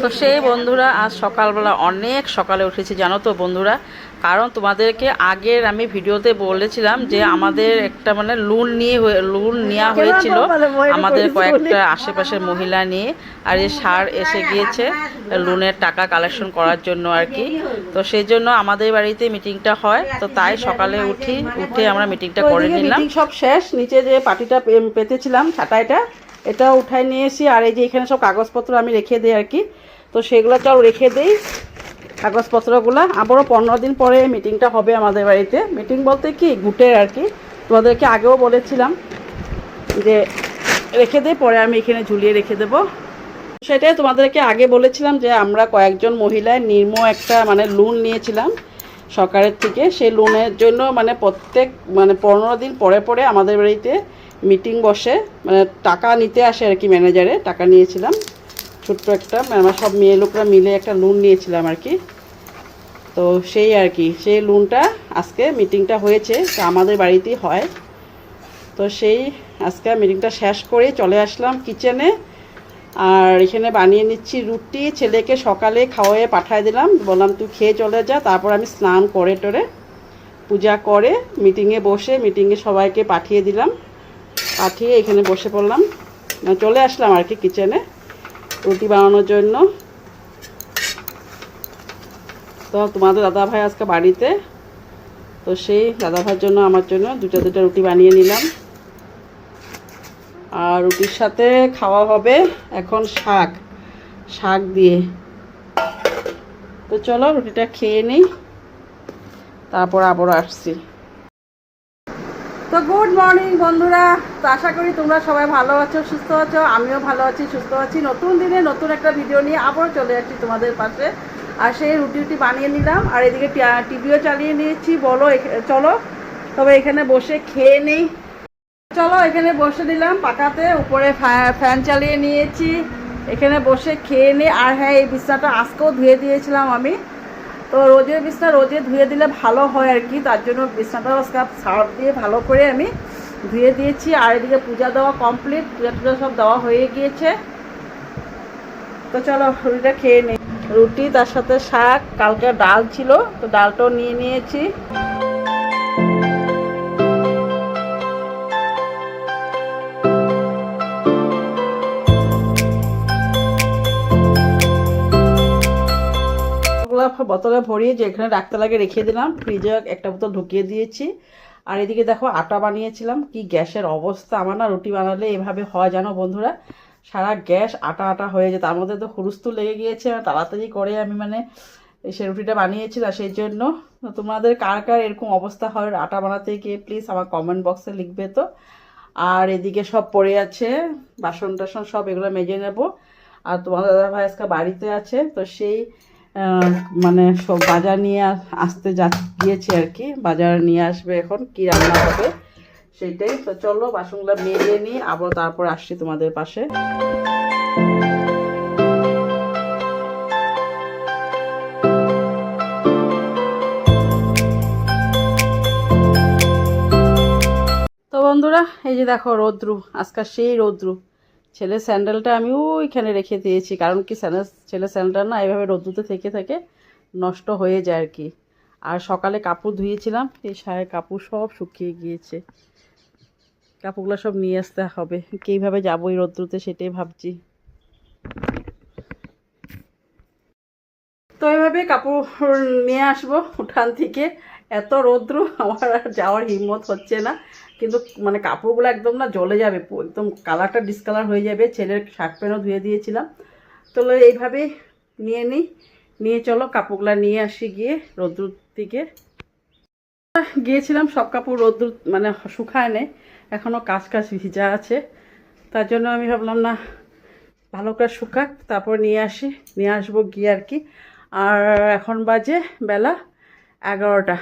তো সেই বন্ধুরা আজ সকালবেলা অনেক সকালে উঠেছি জানো তো বন্ধুরা? কারণ তোমাদেরকে আগের আমি ভিডিওতে বলেছিলাম যে আমাদের একটা মানে লোন নিয়ে লোন নেওয়া হয়েছিল আমাদের কয়েকটা আশেপাশের মহিলা নিয়ে আর এই সার এসে গিয়েছে লোনের টাকা কালেকশন করার জন্য আর কি। তো সেই জন্য আমাদের বাড়িতে মিটিংটা হয় তো তাই সকালে উঠি উঠে আমরা মিটিংটা করে নিলাম। সব শেষ নিচে যে পার্টিটা পেতেছিলাম ছাটাইটা এটা উঠাই নিয়ে এসি আর এই যে এখানে সব কাগজপত্র আমি রেখে দিই আর কি। তো সেগুলো চল রেখে দিই কাগজপত্রগুলো। আবারও পনেরো দিন পরে মিটিংটা হবে আমাদের বাড়িতে। মিটিং বলতে কি গুটের আর কি। তোমাদেরকে আগেও বলেছিলাম যে রেখে দে পরে আমি এখানে ঝুলিয়ে রেখে দেবো। সেটাই তোমাদেরকে আগে বলেছিলাম যে আমরা কয়েকজন মহিলায় নির্ম একটা মানে লোন নিয়েছিলাম সরকারের থেকে। সেই লোনের জন্য মানে প্রত্যেক মানে পনেরো দিন পরে পরে আমাদের বাড়িতে মিটিং বসে মানে টাকা নিতে আসে আর কি ম্যানেজারে টাকা নিয়েছিলাম। ছোট্ট একটা মানে আমরা সব মেয়ে লোকরা মিলে একটা লোন নিয়েছিলাম আর কি। তো সেই আর কি, সেই লোনটা আজকে মিটিংটা হয়েছে আমাদের বাড়িতেই হয়। তো সেই আজকে মিটিংটা শেষ করে চলে আসলাম কিচেনে আর এখানে বানিয়ে নিচ্ছি রুটি, ছেলেকে সকালে খাওয়ায়ে পাঠিয়ে দিলাম। বললাম, তুই খেয়ে চলে যা, তারপর আমি স্নান করে টরে, পূজা করে মিটিংয়ে বসে মিটিংয়ে সবাইকে পাঠিয়ে দিলাম। পাঠিয়ে এখানে বসে পড়লাম। মানে চলে আসলাম আর কি কিচেনে রুটি বানানোর জন্য। তো তোমাদের দাদা ভাই আজকে বাড়িতে। তো সেই দাদা ভাইয়ের জন্য, আমার জন্য দুটো দুটো রুটি বানিয়ে নিলাম। আর রুটির সাথে খাওয়া হবে এখন শাক। শাক দিয়ে। তো চলো রুটিটা খেয়ে নিই। তারপর আবার আসছি। তো গুড মর্নিং বন্ধুরা। তো আশা করি তোমরা সবাই ভালো আছো, সুস্থ আছো, আমিও ভালো আছি, সুস্থ আছি। নতুন দিনে নতুন একটা ভিডিও নিয়ে আবার চলে যাচ্ছি তোমাদের পাশে। আর সেই রুটি রুটি বানিয়ে নিলাম, আর এদিকে টিভিও চালিয়ে নিয়েছি। বলো চলো। তবে এখানে বসে খেয়ে নেই। চলো, এখানে বসে দিলাম পাকাতে। উপরে ফ্যা- ফ্যান চালিয়ে নিয়েছি। এখানে বসে খেয়ে নিই আর হ্যাঁ এই বিছনাটা আজকেও ধুয়ে দিয়েছিলাম আমি। তো রোজের বিছনা রোদে ধুয়ে দিলে ভালো হয় আর কি, তার জন্য বিছনাটা আজকে সার্ফ দিয়ে ভালো করে আমি ধুয়ে দিয়েছি। আর এদিকে পূজা দেওয়া কমপ্লিট পূজা টুজা সব দেওয়া হয়ে গিয়েছে। তো চলো রুটিটা খেয়ে নিই রুটি, তার সাথে শাক, কালকে ডাল ছিল, তো ডালটাও নিয়ে নিয়েছি। ওগুলো বোতলে ভরিয়ে যে এখানে রাখতে লাগে রেখে দিলাম, ফ্রিজে একটা বোতল ঢুকিয়ে দিয়েছি। আর এদিকে দেখো, আটা বানিয়েছিলাম, কি গ্যাসের অবস্থা। আমার না রুটি বানালে এভাবে হয়, জানো বন্ধুরা? সারা গ্যাস আটা আটা হয়ে যায়। তার মধ্যে তো হুরুস্তু লেগে গিয়েছে আর তাড়াতাড়ি করে আমি মানে সে রুটিটা বানিয়েছি না, সেই জন্য। তোমাদের কার কার এরকম অবস্থা হয় আটা বানাতে গিয়ে প্লিজ আমার কমেন্ট বক্সে লিখবে তো। আর এদিকে সব পড়ে আছে, বাসন টাসন সব এগুলো মেজে নেব। আর তোমাদের দাদা ভাই আজকে বাড়িতে আছে, তো সেই মানে সব বাজার নিয়ে আসতে যা, গিয়েছে আর কি। বাজার নিয়ে আসবে এখন, কি রান্না হবে সেইটাই। তো চলো, বাসনগুলো মেজে নিই, আবার তারপর আসছি তোমাদের পাশে। তো বন্ধুরা, এই যে দেখো রৌদ্রু, আজকাল সেই রৌদ্রু। ছেলের স্যান্ডেলটা আমি ওইখানে রেখে দিয়েছি, কারণ কি স্যান্ডেল, ছেলের স্যান্ডেলটা না এভাবে রৌদ্রুতে থেকে থেকে নষ্ট হয়ে যায় আর কি। আর সকালে কাপড় ধুয়েছিলাম, এই সায়ের কাপড় সব শুকিয়ে গিয়েছে। কাপড়গুলো সব নিয়ে আসতে হবে, কীভাবে যাব এই রৌদ্রুতে সেটাই ভাবছি। তো এইভাবে কাপড় নিয়ে আসব উঠান থেকে। এত রৌদ্র, আমার আর যাওয়ার হিম্মত হচ্ছে না। কিন্তু মানে কাপড়গুলো একদম না জ্বলে যাবে একদম কালারটা ডিসকালার হয়ে যাবে। ছেলের শার্ট প্যান্টও ধুয়ে দিয়েছিলাম। তো এইভাবে নিয়ে নিই নিয়ে চলো, কাপড়গুলো নিয়ে আসি গিয়ে রৌদ্র থেকে গিয়েছিলাম, সব কাপড় রৌদ্র মানে শুকায় নেই এখনও কাজ কাজ ভিজা আছে। তার জন্য আমি ভাবলাম, না, ভালো করে শুকাক, তারপর নিয়ে আসি। নিয়ে আসব গিয়ে আর কি। আর এখন বাজে বেলা এগারোটা।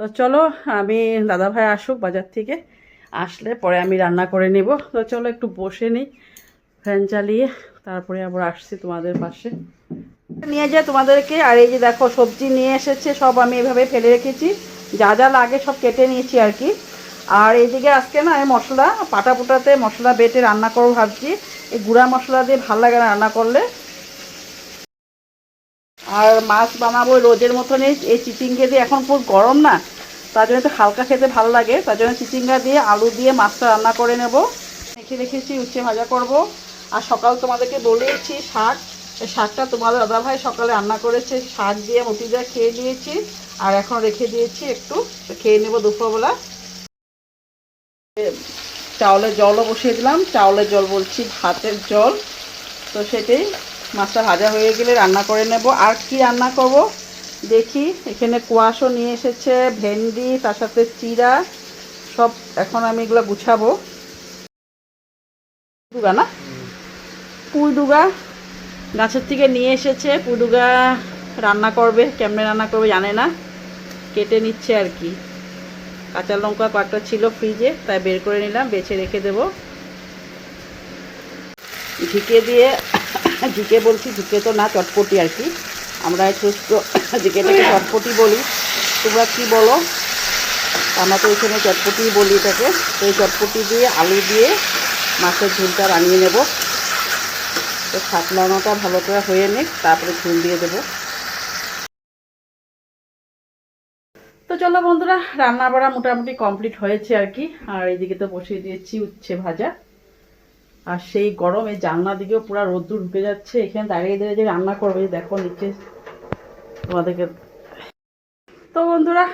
তো চলো, আমি দাদাভাই আসুক বাজার থেকে। আসলে পরে আমি রান্না করে নেব। তো চলো একটু বসে নিই, ফ্যান চালিয়ে। তারপরে আবার আসছি তোমাদের পাশে। নিয়ে যায় তোমাদেরকে, আর এই যে দেখো, সবজি নিয়ে এসেছে, সব আমি এভাবে ফেলে রেখেছি। যা যা লাগে সব কেটে নিয়েছি আর কি। আর এইদিকে আজকে না মশলা পাটা পুটাতে মশলা বেটে রান্না করব ভাবছি। এই গুঁড়া মশলা দিয়ে ভালো লাগে রান্না করলে। আর মাছ বানাবো রোজের মতনই। এই চিচিঙ্গে দিয়ে এখন খুব গরম না, তার জন্য একটু হালকা খেতে ভালো লাগে। তার জন্য চিচিঙ্গা দিয়ে আলু দিয়ে মাছটা রান্না করে নেব। রেখে রেখেছি উচ্ছে ভাজা করব। আর সকাল তোমাদেরকে বলেছি শাক। শাকটা তোমাদের দাদাভাই সকালে রান্না করেছে। শাক দিয়ে দিয়ে খেয়ে নিয়েছি। আর এখন রেখে দিয়েছি একটু। খেয়ে নেব দুপুরবেলা। চাউলের জলও বসিয়ে দিলাম। চাউলের জল বলছি ভাতের জল। তো সেটাই। মাছটা ভাজা হয়ে গেলে রান্না করে নেব। আর কি রান্না করব? দেখি, এখানে কুয়াশও নিয়ে এসেছে, ভেন্ডি, তার সাথে চিরা সব এখন আমি এগুলো গুছাবো। দুগা না? পুঁই দুগা গাছের থেকে নিয়ে এসেছে। পুঁই দুগা রান্না করবে, কেমনে রান্না করবে জানে না। কেটে নিচ্ছে আর কি। কাঁচা লঙ্কা কয়েকটা ছিল ফ্রিজে, তাই বের করে নিলাম, বেছে রেখে দেব। ঝিকে দিয়ে ঝিকে বলছি ঝিকে তো না, চটপটি আর কি। আমরা একটু ঝিকেটাকে চটপটি বলি। তোমরা কি বলো? আমরা তো এখানে চটপটি বলি এটাকে। তো এই চটপটি দিয়ে আলু দিয়ে মাছের ঝুলটা রানিয়ে নেব। তো সাতলানোটা ভালো করে হয়ে নিক, তারপরে ঝুল দিয়ে দেবো। তো চলো বন্ধুরা, রান্না বাড়া মোটামুটি কমপ্লিট হয়েছে আর কি। আর এইদিকে তো বসিয়ে দিয়েছি উচ্ছে ভাজা। আর সেই গরমে জানলা দিকেও পুরো রোদ্দুর ঢুকে যাচ্ছে, এখানে দাঁড়িয়ে দাঁড়িয়ে যে রান্না করবে দেখো নিচে তোমাদেরকে। তো বন্ধুরা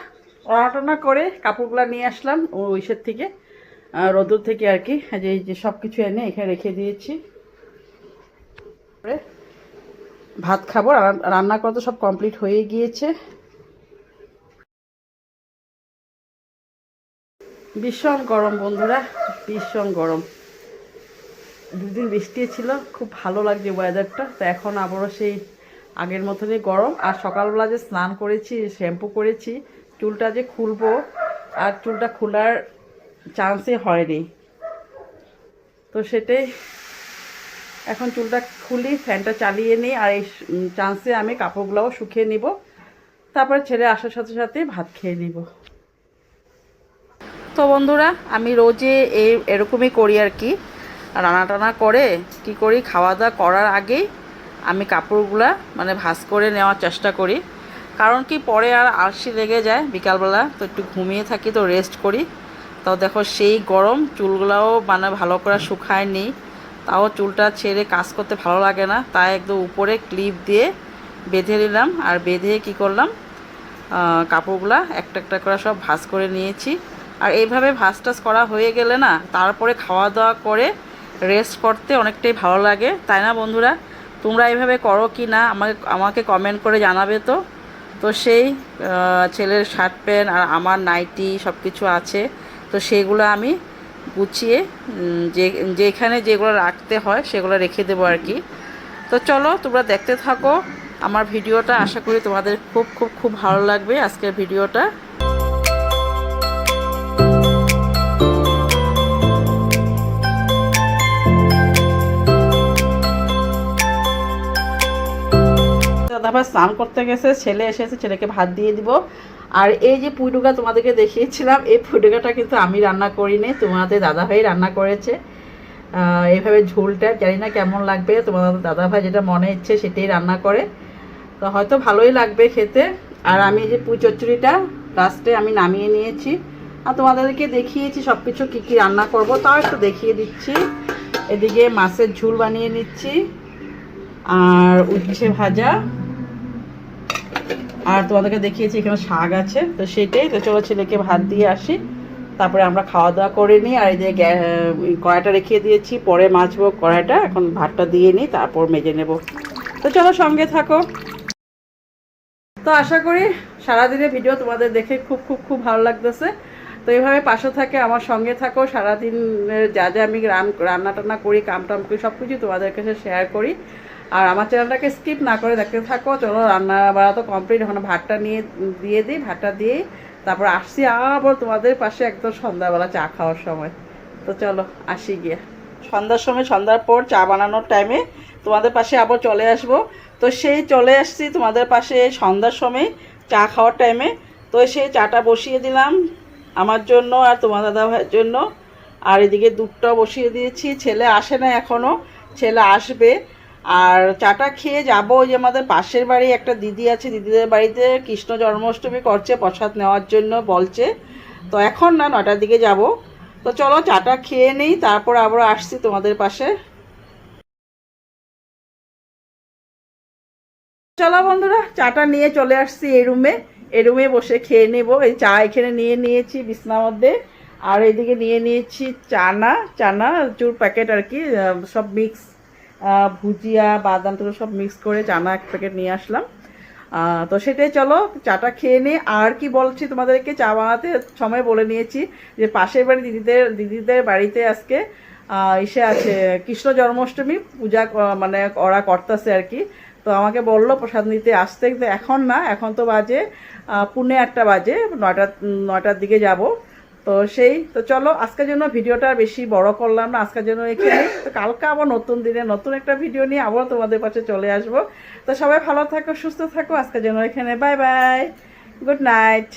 রান্না করে কাপড়গুলো নিয়ে আসলাম ওইসের থেকে রোদ্দুর থেকে আর কি যে যে সব কিছু এনে এখানে রেখে দিয়েছি। ভাত খাব, রান্না করা তো সব কমপ্লিট হয়ে গিয়েছে। ভীষণ গরম বন্ধুরা, ভীষণ গরম। দুদিন বৃষ্টি ছিল, খুব ভালো লাগছে ওয়েদারটা তো এখন আবারও সেই আগের মতনই গরম। আর সকালবেলা যে স্নান করেছি, শ্যাম্পু করেছি, চুলটা যে খুলবো, আর চুলটা খোলার চান্সই হয়নি। তো সেটাই এখন চুলটা খুলি, ফ্যানটা চালিয়ে নিই, আর এই চান্সে আমি কাপড়গুলোও শুকিয়ে নিব। তারপরে ছেলে আসার সাথে সাথে ভাত খেয়ে নিব। তো বন্ধুরা, আমি রোজে এই এরকমই করি আর কি। রান্না টানা করে কি করি খাওয়া দাওয়া করার আগেই আমি কাপড়গুলা মানে ভাঁজ করে নেওয়ার চেষ্টা করি। কারণ কি, পরে আর আলসি লেগে যায় বিকালবেলা, তো একটু ঘুমিয়ে থাকি, তো রেস্ট করি। তাও দেখো সেই গরম, চুলগুলাও মানে ভালো করে শুকায় নেই তাও চুলটা ছেড়ে কাজ করতে ভালো লাগে না, তাই একদম উপরে ক্লিপ দিয়ে বেঁধে নিলাম। আর বেঁধে কি করলাম কাপড়গুলা একটা একটা করে সব ভাঁজ করে নিয়েছি। আর এইভাবে ভাঁজ টাজ করা হয়ে গেলে না, তারপরে খাওয়া দাওয়া করে রেস্ট করতে অনেকটাই ভালো লাগে। তাই না বন্ধুরা? তোমরা এইভাবে করো কি না, আমাকে আমাকে কমেন্ট করে জানাবে তো। তো সেই ছেলের শার্ট প্যান্ট আর আমার নাইটি সব কিছু আছে। তো সেগুলো আমি গুছিয়ে যে, যেখানে যেগুলো রাখতে হয় সেগুলো রেখে দেবো আর কি। তো চলো, তোমরা দেখতে থাকো। আমার ভিডিওটা আশা করি তোমাদের খুব খুব খুব ভালো লাগবে আজকের ভিডিওটা। দাদা স্নান করতে গেছে ছেলে এসেছে ছেলেকে ভাত দিয়ে দিব। আর এই যে পুইডুগা তোমাদেরকে দেখিয়েছিলাম এই পুইডুগাটা কিন্তু আমি রান্না করিনি তোমাদের দাদাভাই রান্না করেছে। আহ, এইভাবে ঝোলটা জানি না কেমন লাগবে তোমাদের দাদাভাই যেটা মনে ইচ্ছে সেটাই রান্না করে। তো হয়তো ভালোই লাগবে খেতে। আর আমি যে পুঁই চচ্চড়িটা লাস্টে আমি নামিয়ে নিয়েছি। আর তোমাদেরকে দেখিয়েছি সব কিছু কী কী রান্না করব তাও একটু দেখিয়ে দিচ্ছি। এদিকে মাছের ঝোল বানিয়ে নিচ্ছি। আর উচ্ছে ভাজা। আর তোমাদেরকে দেখিয়েছি এখানে শাক আছে, তো সেটাই। তো চলো ছেলেকে ভাত দিয়ে আসি। তারপরে আমরা খাওয়া দাওয়া করে নিই। আর এই যে কড়াইটা রেখে দিয়েছি। পরে মাছবো কড়াইটা। এখন ভাতটা দিয়ে নিই, তারপর মেজে নেব। তো চলো সঙ্গে থাকো। তো আশা করি সারাদিনের ভিডিও তোমাদের দেখে খুব খুব খুব ভালো লাগতেছে। তো এইভাবে পাশে থাকে আমার সঙ্গে থাকো। সারাদিনের যা যা আমি রান রান্না টান্না করি কাম টাম করি সব কিছু তোমাদের কাছে শেয়ার করি। আর আমার চ্যানেলটাকে স্কিপ না করে দেখতে থাকো। চলো রান্না বাড়া তো কমপ্লিট এখন ভাতটা নিয়ে, দিয়ে দিই, ভাতটা দিয়ে তারপর আসছি আবার তোমাদের পাশে একদম সন্ধ্যাবেলা চা খাওয়ার সময়। তো চলো, আসি গিয়ে। সন্ধ্যার সময়, সন্ধ্যার পর চা বানানোর টাইমে তোমাদের পাশে আবার চলে আসব। তো সেই চলে আসছি তোমাদের পাশে সন্ধ্যার সময় চা খাওয়ার টাইমে তো সেই চাটা বসিয়ে দিলাম আমার জন্য আর তোমার দাদা ভাইয়ের জন্য। আর এদিকে দুধটাও বসিয়ে দিয়েছি। ছেলে আসে না এখনও ছেলে আসবে। আর চাটা খেয়ে যাব যে আমাদের পাশের বাড়ি একটা দিদি আছে, দিদিদের বাড়িতে কৃষ্ণ জন্মাষ্টমী করছে, প্রসাদ নেওয়ার জন্য বলছে। তো এখন না নটার দিকে যাব। তো চলো চাটা খেয়ে নেই, তারপর আবার আসছি তোমাদের পাশে। চলো বন্ধুরা, চাটা নিয়ে চলে আসছি এই রুমে। এই রুমে বসে খেয়ে নেব। এই চা এখানে নিয়ে নিয়েছি বিছনার মধ্যে। আর এইদিকে নিয়ে নিয়েছি চানা চানা, চুর প্যাকেট আর কি সব মিক্স ভুজিয়া, বাদাম টুকু সব মিক্স করে চানা এক প্যাকেট নিয়ে আসলাম। তো সেটাই চলো, চাটা খেয়ে নিই আর কি বলছি তোমাদেরকে, চা বানাতে সময় বলে নিয়েছি যে পাশের বাড়ি দিদিদের দিদিদের বাড়িতে আজকে এসে আছে কৃষ্ণ জন্মাষ্টমী, পূজা মানে ওরা করতেছে আর কি। তো আমাকে বলল প্রসাদ নিতে আসতে এখন না, এখন তো বাজে পুনে একটা বাজে নয়টা নয়টার দিকে যাব। তো সেই, তো চলো, আজকের জন্য ভিডিওটা বেশি বড় করলাম না, আজকের জন্য এখানে তো কালকে আবার নতুন দিনে নতুন একটা ভিডিও নিয়ে আবার তোমাদের পাশে চলে আসব। তো সবাই ভালো থাকো, সুস্থ থাকো, আজকের জন্য এখানে বাই বাই গুড নাইট